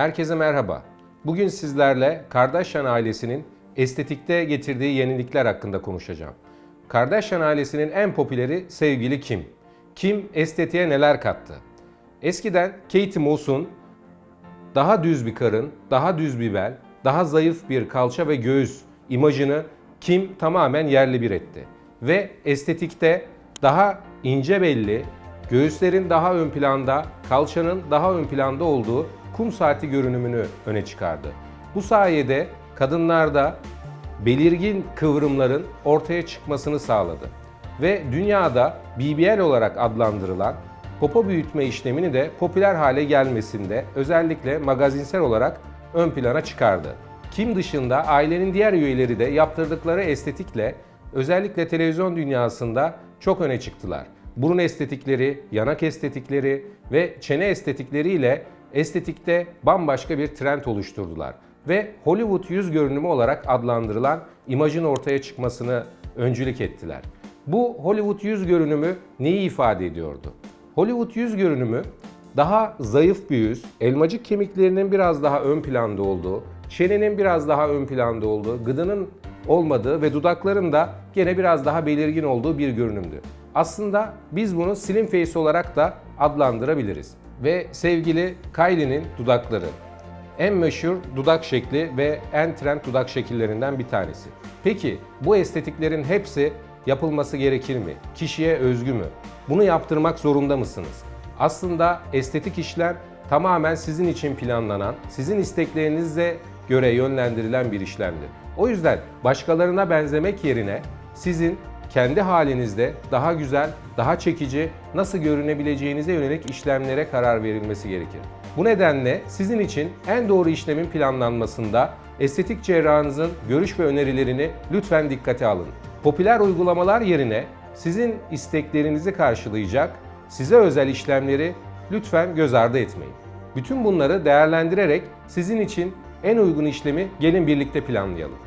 Herkese merhaba. Bugün sizlerle Kardashian ailesinin estetikte getirdiği yenilikler hakkında konuşacağım. Kardashian ailesinin en popüleri sevgili Kim. Kim estetiğe neler kattı? Eskiden Katie Moss'un daha düz bir karın, daha düz bir bel, daha zayıf bir kalça ve göğüs imajını Kim tamamen yerli bir etti. Ve estetikte daha ince belli, göğüslerin daha ön planda, kalçanın daha ön planda olduğu kum saati görünümünü öne çıkardı. Bu sayede kadınlarda belirgin kıvrımların ortaya çıkmasını sağladı. Ve dünyada BBL olarak adlandırılan popo büyütme işlemini de popüler hale gelmesinde özellikle magazinsel olarak ön plana çıkardı. Kim dışında ailenin diğer üyeleri de yaptırdıkları estetikle özellikle televizyon dünyasında çok öne çıktılar. Burun estetikleri, yanak estetikleri ve çene estetikleriyle estetikte bambaşka bir trend oluşturdular ve Hollywood yüz görünümü olarak adlandırılan imajın ortaya çıkmasını öncülük ettiler. Bu Hollywood yüz görünümü neyi ifade ediyordu? Hollywood yüz görünümü daha zayıf bir yüz, elmacık kemiklerinin biraz daha ön planda olduğu, çenenin biraz daha ön planda olduğu, gıdının olmadığı ve dudakların da gene biraz daha belirgin olduğu bir görünümdü. Aslında biz bunu slim face olarak da adlandırabiliriz. Ve sevgili Kylie'nin dudakları en meşhur dudak şekli ve en trend dudak şekillerinden bir tanesi. Peki bu estetiklerin hepsi yapılması gerekir mi? Kişiye özgü mü? Bunu yaptırmak zorunda mısınız? Aslında estetik işlem tamamen sizin için planlanan, sizin isteklerinize göre yönlendirilen bir işlemdir. O yüzden başkalarına benzemek yerine sizin kendi halinizde daha güzel, daha çekici, nasıl görünebileceğinize yönelik işlemlere karar verilmesi gerekir. Bu nedenle sizin için en doğru işlemin planlanmasında estetik cerrahınızın görüş ve önerilerini lütfen dikkate alın. Popüler uygulamalar yerine sizin isteklerinizi karşılayacak, size özel işlemleri lütfen göz ardı etmeyin. Bütün bunları değerlendirerek sizin için en uygun işlemi gelin birlikte planlayalım.